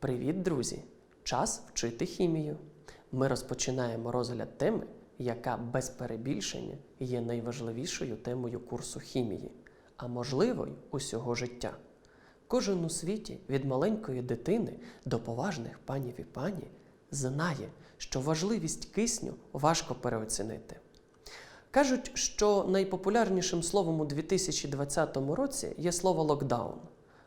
Привіт, друзі! Час вчити хімію. Ми розпочинаємо розгляд теми, яка без перебільшення є найважливішою темою курсу хімії, а можливо й усього життя. Кожен у світі від маленької дитини до поважних панів і пані знає, що важливість кисню важко переоцінити. Кажуть, що найпопулярнішим словом у 2020 році є слово локдаун.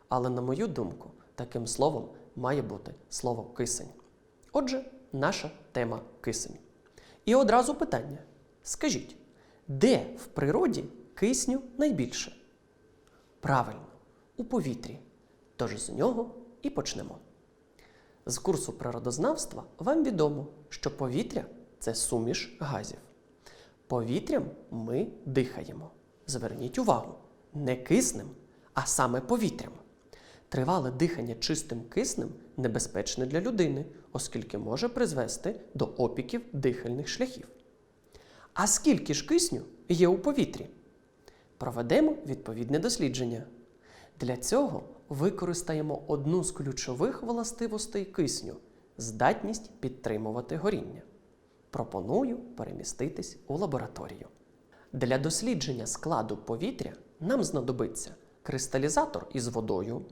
Але, на мою думку, таким словом має бути слово кисень. Отже, наша тема кисень. І одразу питання: скажіть, де в природі кисню найбільше? Правильно, у повітрі. Тож з нього і почнемо. З курсу природознавства вам відомо, що повітря це суміш газів. Повітрям ми дихаємо. Зверніть увагу, не киснем, а саме повітрям. Тривале дихання чистим киснем небезпечне для людини, оскільки може призвести до опіків дихальних шляхів. А скільки ж кисню є у повітрі? Проведемо відповідне дослідження. Для цього використаємо одну з ключових властивостей кисню здатність підтримувати горіння. Пропоную переміститись у лабораторію. Для дослідження складу повітря нам знадобиться кристалізатор із водою,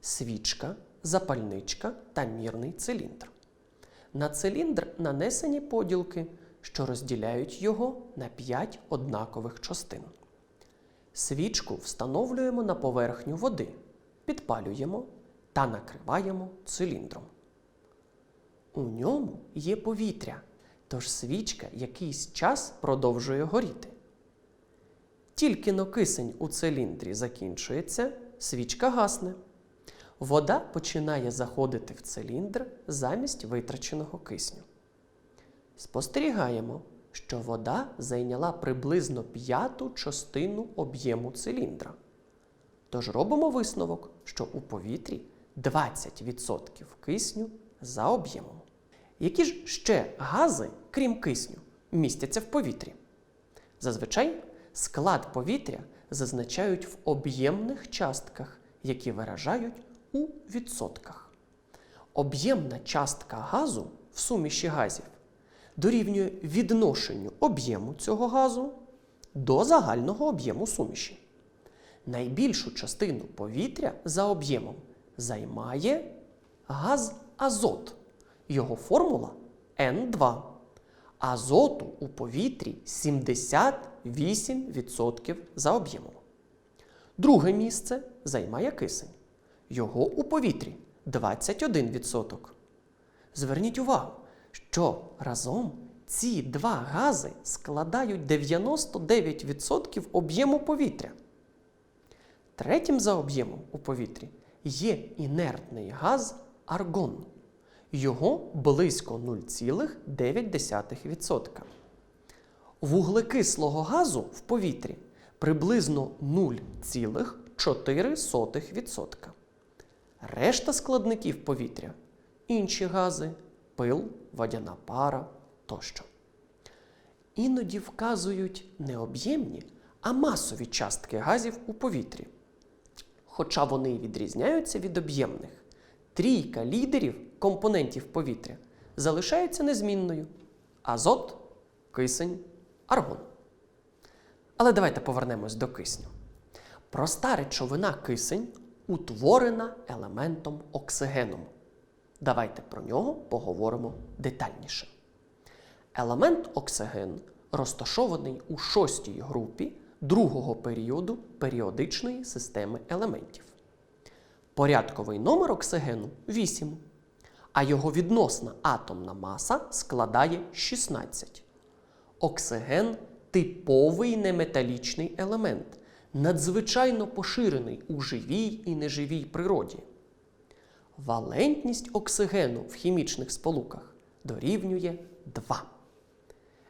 свічка, запальничка та мірний циліндр. На циліндр нанесені поділки, що розділяють його на 5 однакових частин. Свічку встановлюємо на поверхню води, підпалюємо та накриваємо циліндром. У ньому є повітря, тож свічка якийсь час продовжує горіти. Тільки но кисень у циліндрі закінчується, свічка гасне. Вода починає заходити в циліндр замість витраченого кисню. Спостерігаємо, що вода зайняла приблизно п'яту частину об'єму циліндра. Тож робимо висновок, що у повітрі 20% кисню за об'ємом. Які ж ще гази, крім кисню, містяться в повітрі? Зазвичай склад повітря зазначають в об'ємних частках, які виражають у відсотках. Об'ємна частка газу в суміші газів дорівнює відношенню об'єму цього газу до загального об'єму суміші. Найбільшу частину повітря за об'ємом займає газ азот. Його формула N2. Азоту у повітрі 78% за об'ємом. Друге місце займає кисень. Його у повітрі 21%. Зверніть увагу, що разом ці два гази складають 99% об'єму повітря. Третім за об'ємом у повітрі є інертний газ аргон. Його близько 0,9%. Вуглекислого газу в повітрі приблизно 0,4%. Решта складників повітря інші гази, пил, водяна пара тощо. Іноді вказують не об'ємні, а масові частки газів у повітрі. Хоча вони відрізняються від об'ємних, трійка лідерів компонентів повітря залишається незмінною: азот, кисень, аргон. Але давайте повернемось до кисню. Проста речовина кисень утворена елементом оксигеном. Давайте про нього поговоримо детальніше. Елемент оксиген розташований у шостій групі другого періоду періодичної системи елементів. Порядковий номер оксигену 8, а його відносна атомна маса складає 16. Оксиген типовий неметалічний елемент, надзвичайно поширений у живій і неживій природі. Валентність оксигену в хімічних сполуках дорівнює 2.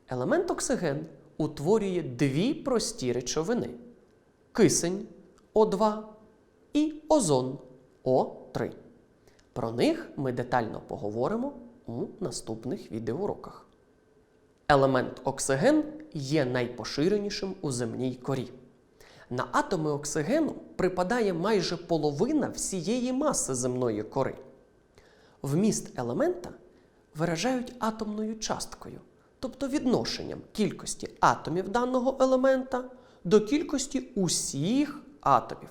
Елемент оксиген утворює дві прості речовини: кисень О2 і озон О3. Про них ми детально поговоримо у наступних відеоуроках. Елемент оксиген є найпоширенішим у земній корі. На атоми оксигену припадає майже половина всієї маси земної кори. Вміст елемента виражають атомною часткою, тобто відношенням кількості атомів даного елемента до кількості усіх атомів.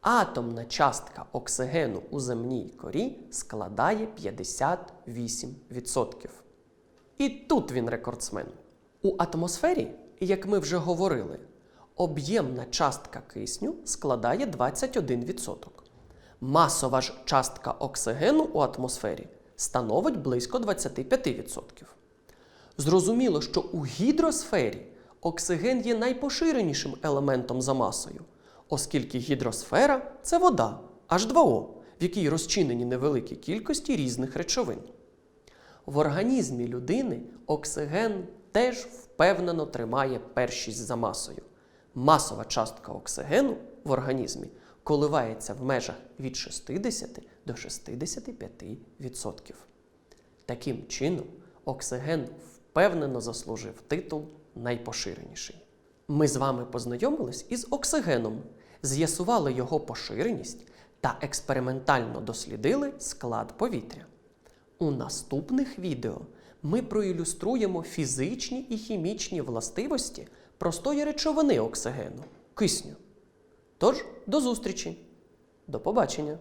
Атомна частка оксигену у земній корі складає 58%. І тут він рекордсмен. У атмосфері, як ми вже говорили, об'ємна частка кисню складає 21%. Масова ж частка оксигену у атмосфері становить близько 25%. Зрозуміло, що у гідросфері оксиген є найпоширенішим елементом за масою, оскільки гідросфера це вода H2O, в якій розчинені невеликі кількості різних речовин. В організмі людини оксиген теж впевнено тримає першість за масою. Масова частка оксигену в організмі коливається в межах від 60 до 65%. Таким чином, оксиген впевнено заслужив титул найпоширеніший. Ми з вами познайомились із оксигеном, з'ясували його поширеність та експериментально дослідили склад повітря. У наступних відео ми проілюструємо фізичні і хімічні властивості простої речовини оксигену кисню. Тож, до зустрічі! До побачення!